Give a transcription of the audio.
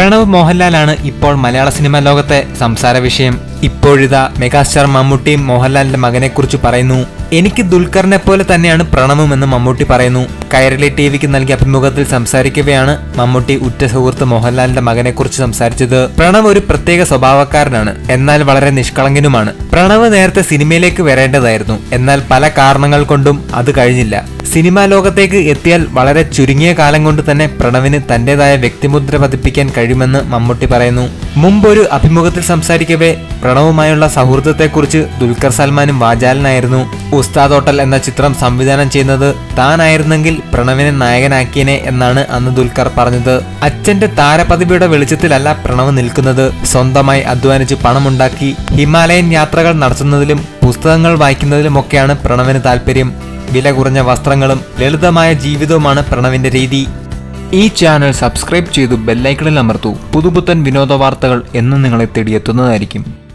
പ്രണവ് മോഹൻലാലാണ് ഇപ്പോൾ മലയാള സിനിമാ ലോകത്തെ സംസാര വിഷയം. ഇപ്പോഴിതാ മെഗാസ്റ്റാർ മമ്മൂട്ടിയും മോഹൻലാലിന്റെ മകനെക്കുറിച്ച് പറയുന്നു. എനിക്ക് ദുൽഖറിനെ പോലെ തന്നെയാണ് പ്രണവും എന്ന് മമ്മൂട്ടി പറയുന്നു. കൈരളി ടി വിക്ക് നൽകിയ അഭിമുഖത്തിൽ സംസാരിക്കവെയാണ് മമ്മൂട്ടി ഉറ്റ സുഹൃത്ത് മോഹൻലാലിന്റെ മകനെക്കുറിച്ച് സംസാരിച്ചത്. പ്രണവ് ഒരു പ്രത്യേക സ്വഭാവക്കാരനാണ്. എന്നാൽ വളരെ നിഷ്കളങ്കനുമാണ്. പ്രണവ് നേരത്തെ സിനിമയിലേക്ക് വരേണ്ടതായിരുന്നു. എന്നാൽ പല കാരണങ്ങൾ കൊണ്ടും അത് കഴിഞ്ഞില്ല. സിനിമാ ലോകത്തേക്ക് എത്തിയാൽ വളരെ ചുരുങ്ങിയ കാലം കൊണ്ട് തന്നെ പ്രണവിന് തന്റേതായ വ്യക്തിമുദ്ര പതിപ്പിക്കാൻ കഴിയുമെന്ന് മമ്മൂട്ടി പറയുന്നു. മുമ്പൊരു അഭിമുഖത്തിൽ സംസാരിക്കവേ പ്രണവുമായുള്ള സൗഹൃദത്തെക്കുറിച്ച് ദുൽഖർ സൽമാനും വാചാലനായിരുന്നു ഉസ്താദ് ഹോട്ടൽ എന്ന ചിത്രം സംവിധാനം ചെയ്യുന്നത് താനായിരുന്നെങ്കിൽ പ്രണവിനെ നായകനാക്കിയനെ എന്നാണ് അന്ന് ദുൽഖർ പറഞ്ഞത്. അച്ഛന്റെ താരപദവിയുടെ വെളിച്ചത്തിലല്ല പ്രണവ് നിൽക്കുന്നത്. സ്വന്തമായി അധ്വാനിച്ച് പണമുണ്ടാക്കി ഹിമാലയൻ യാത്രകൾ നടത്തുന്നതിലും പുസ്തകങ്ങൾ വായിക്കുന്നതിലുമൊക്കെയാണ് പ്രണവിന് താല്പര്യം. വില കുറഞ്ഞ വസ്ത്രങ്ങളും ലളിതമായ ജീവിതവുമാണ് പ്രണവിന്റെ രീതി. ഈ ചാനൽ സബ്സ്ക്രൈബ് ചെയ്തു ബെല്ലൈക്കണിൽ അമർത്തു. പുതുപുത്തൻ വിനോദ വാർത്തകൾ എന്നും നിങ്ങളെ തേടിയെത്തുന്നതായിരിക്കും.